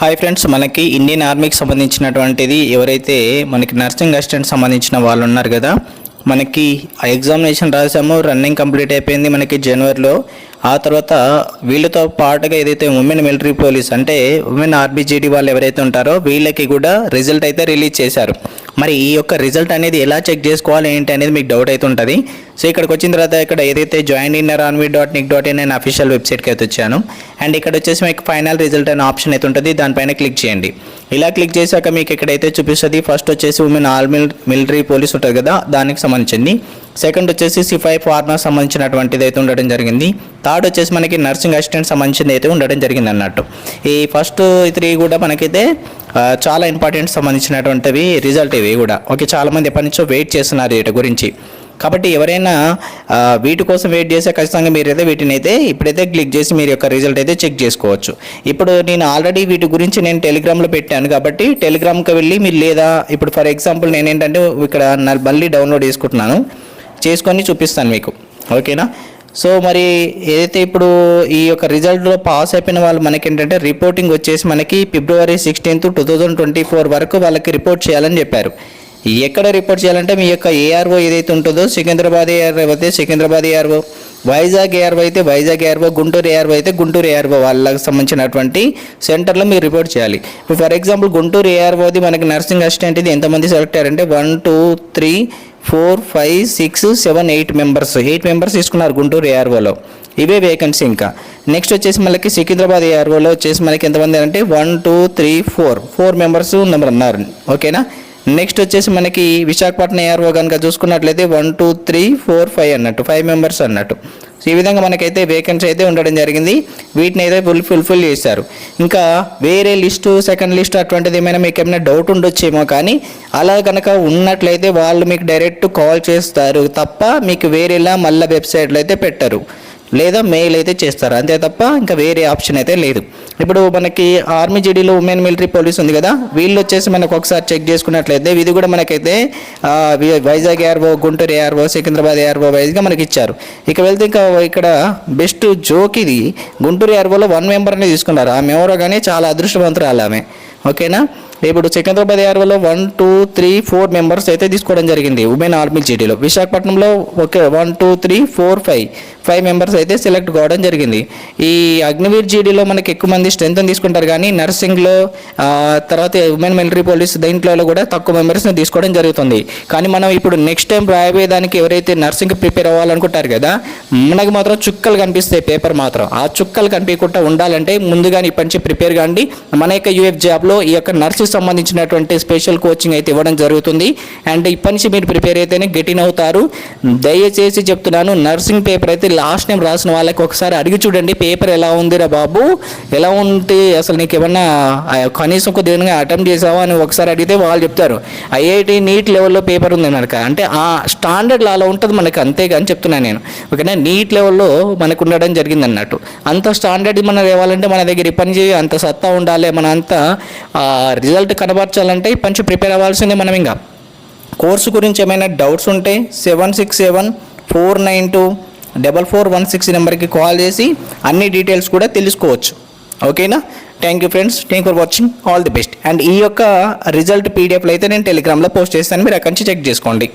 Hi friends మనకి Indian ఆర్మీకి సంబంధించినటువంటిది ఎవరైతే మనకి నర్సింగ్ అసిస్టెంట్ సంబంధించిన వాళ్ళు ఉన్నారు కదా మనకి ఆ ఎగ్జామినేషన్ రాసాము రన్నింగ్ కంప్లీట్ అయిపోయింది మనకి జనవరిలో ఆ తర్వాత వీళ్ళతో పాటుగా ఏదైతే ఉమెన్ మిలిటరీ పోలీస్ అంటే ఉమెన్ ఆర్బీజీడీ వాళ్ళు ఎవరైతే ఉంటారో వీళ్ళకి కూడా రిజల్ట్ అయితే రిలీజ్ చేశారు. మరి ఈ యొక్క రిజల్ట్ అనేది ఎలా చెక్ చేసుకోవాలి ఏంటి అనేది మీకు డౌట్ అయితే ఉంటుంది సో ఇక్కడికి వచ్చిన తర్వాత ఇక్కడ ఏదైతే join inner army dot NIC dot in అనే అఫీషియల్ వెబ్సైట్కి అయితే వచ్చాను. అండ్ ఇక్కడ వచ్చేసి మీకు ఫైనల్ రిజల్ట్ అనే ఆప్షన్ అయితే ఉంటుంది. దానిపైన క్లిక్ చేయండి. ఇలా క్లిక్ చేశాక మీకు ఇక్కడైతే చూపిస్తుంది ఫస్ట్ వచ్చేసి ఉమెన్ ఆల్ మిలిటరీ పోలీస్ ఉంటుంది కదా దానికి సంబంధించింది. సెకండ్ వచ్చేసి సిఫై ఫార్మర్ సంబంధించినటువంటిది అయితే ఉండడం జరిగింది. థర్డ్ వచ్చేసి మనకి నర్సింగ్ అసిస్టెంట్ సంబంధించింది అయితే ఉండడం జరిగింది అన్నట్టు. ఈ ఫస్ట్ త్రీ కూడా మనకైతే చాలా ఇంపార్టెంట్ సంబంధించినటువంటివి రిజల్ట్ ఇవి కూడా. ఓకే చాలామంది ఎప్పటి నుంచో వెయిట్ చేస్తున్నారు వీటి గురించి. కాబట్టి ఎవరైనా వీటి కోసం వెయిట్ చేస్తే ఖచ్చితంగా మీరైతే వీటిని అయితే ఇప్పుడైతే క్లిక్ చేసి మీరు యొక్క రిజల్ట్ అయితే చెక్ చేసుకోవచ్చు. ఇప్పుడు నేను ఆల్రెడీ వీటి గురించి నేను టెలిగ్రామ్లో పెట్టాను కాబట్టి టెలిగ్రామ్కి వెళ్ళి మీరు లేదా ఇప్పుడు ఫర్ ఎగ్జాంపుల్ నేను ఏంటంటే ఇక్కడ మళ్ళీ డౌన్లోడ్ చేసుకుంటున్నాను. చేసుకొని చూపిస్తాను మీకు. ఓకేనా సో మరి ఏదైతే ఇప్పుడు ఈ యొక్క రిజల్ట్లో పాస్ అయిపోయిన వాళ్ళు మనకి ఏంటంటే రిపోర్టింగ్ వచ్చేసి మనకి February sixteenth two thousand twenty four వరకు వాళ్ళకి రిపోర్ట్ చేయాలని చెప్పారు. ఎక్కడ రిపోర్ట్ చేయాలంటే మీ యొక్క ఏఆర్ఓ ఏదైతే ఉంటుందో సికింద్రాబాద్ ఏఆర్ఓ అయితే సికింద్రాబాద్ ఏఆర్ఓ వైజాగ్ ఏఆర్ఓ అయితే వైజాగ్ ఏఆర్ఓ గుంటూరు ఏఆర్ఓ అయితే గుంటూరు ఏఆర్ఓ వాళ్ళకి సంబంధించినటువంటి సెంటర్లో మీరు రిపోర్ట్ చేయాలి ఇప్పుడు ఫర్ ఎగ్జాంపుల్ గుంటూరు ఏఆర్ఓది మనకి నర్సింగ్ అసిస్టెంట్ ఇది ఎంతమంది సెలెక్ట్ అయ్యారంటే one two three four five six seven eight members eight members తీసుకున్నారు గుంటూరు ఏఆర్ఓలో ఇవే వేకెన్సీ ఇంకా నెక్స్ట్ వచ్చేసి మనకి సికింద్రాబాద్ ఏఆర్ఓలో వచ్చేసి మనకి ఎంతమంది అంటే one two three four four members number ఉన్నారు ఓకేనా నెక్స్ట్ వచ్చేసి మనకి విశాఖపట్నం ఏఆర్ఓ కనుక చూసుకున్నట్లయితే one two three four five అన్నట్టు ఫైవ్ మెంబర్స్ అన్నట్టు. సో ఈ విధంగా మనకైతే వేకెన్సీ అయితే ఉండడం జరిగింది. వీటిని అయితే ఫుల్ ఫుల్ఫిల్ చేశారు. ఇంకా వేరే లిస్టు సెకండ్ లిస్ట్ అటువంటిది ఏమైనా మీకు ఏమైనా డౌట్ ఉండొచ్చేమో కానీ అలా కనుక ఉన్నట్లయితే వాళ్ళు మీకు డైరెక్ట్ కాల్ చేస్తారు తప్ప మీకు వేరేలా మళ్ళీ వెబ్సైట్లో అయితే పెట్టరు. లేదా మెయిల్ అయితే చేస్తారు. అంతే తప్ప ఇంకా వేరే ఆప్షన్ అయితే లేదు. ఇప్పుడు మనకి ఆర్మీ జీడీలో ఉమెన్ మిలిటరీ పోలీస్ ఉంది కదా వీళ్ళు వచ్చేసి మనకు ఒకసారి చెక్ చేసుకున్నట్లయితే ఇది కూడా మనకైతే Vizag ARO Guntur ARO Secunderabad ARO వైజ్గా మనకి ఇచ్చారు. ఇక వెళ్తే ఇంకా ఇక్కడ బెస్ట్ జోక్ ఇది గుంటూరు ఏఆర్ఓలో వన్ మెంబర్నే తీసుకున్నారు. ఆమె ఎవరో కానీ చాలా అదృష్టవంతురాలు ఆమె. ఓకేనా? ఇప్పుడు Secunderabad ఏఆర్ఓలో one two three four members అయితే తీసుకోవడం జరిగింది ఉమెన్ ఆర్మీ జీడీలో విశాఖపట్నంలో okay one two three four five five members అయితే సెలెక్ట్ కావడం జరిగింది. ఈ అగ్నివీర్ జీడీలో మనకి ఎక్కువ మంది స్ట్రెంత్ తీసుకుంటారు కానీ నర్సింగ్లో తర్వాత ఉమెన్ మిలిటరీ పోలీస్ దీంట్లో కూడా తక్కువ మెంబర్స్ని తీసుకోవడం జరుగుతుంది. కానీ మనం ఇప్పుడు నెక్స్ట్ టైం రాయబోయేదానికి ఎవరైతే నర్సింగ్ ప్రిపేర్ అవ్వాలనుకుంటారు కదా మనకు మాత్రం చుక్కలు కనిపిస్తాయి పేపర్ మాత్రం. ఆ చుక్కలు కనిపించకుండా ఉండాలంటే ముందుగానే ఇప్పటి నుంచి ప్రిపేర్ కాండి. మన యొక్క యూఎఫ్ జాబ్లో ఈ యొక్క నర్సింగ్ సంబంధించినటువంటి స్పెషల్ కోచింగ్ అయితే ఇవ్వడం జరుగుతుంది. అండ్ ఇప్పటి నుంచి మీరు ప్రిపేర్ అయితేనే గెటిన్ అవుతారు. దయచేసి చెప్తున్నాను నర్సింగ్ పేపర్ అయితే లాస్ట్ టైం రాసిన వాళ్ళకి ఒకసారి అడిగి చూడండి పేపర్ ఎలా ఉందిరా బాబు? ఎలా ఉంటే అసలు నీకు ఏమన్నా కనీసం కనీసం కొద్దిగా అటెంప్ట్ చేసావా అని ఒకసారి అడిగితే వాళ్ళు చెప్తారు. ఐఐటి నీట్ లెవెల్లో పేపర్ ఉంది మనకు అంటే ఆ స్టాండర్డ్ అలా ఉంటుంది మనకి అంతే అని చెప్తున్నాను నేను. ఓకేనా? నీట్ లెవెల్లో మనకు ఉండడం జరిగింది అన్నట్టు. అంత స్టాండర్డ్ మనం ఇవ్వాలంటే మన దగ్గర ఈ పని చేయ అంత సత్తా ఉండాలి మన అంత రిజల్ట్ కనబరచాలంటే ఈ పంచి ప్రిపేర్ అవ్వాల్సిందే మనం ఇంకా. కోర్సు గురించి ఏమైనా డౌట్స్ ఉంటే seven six seven four nine two double four one six నెంబర్కి కాల్ చేసి అన్ని డీటెయిల్స్ కూడా తెలుసుకోవచ్చు. ఓకేనా? Thank you friends thank for watching all the best and ఈ యొక్క రిజల్ట్ పీడిఎఫ్లు అయితే నేను టెలిగ్రామ్లో పోస్ట్ చేస్తాను. మీరు అక్కడి నుంచి చెక్ చేసుకోండి.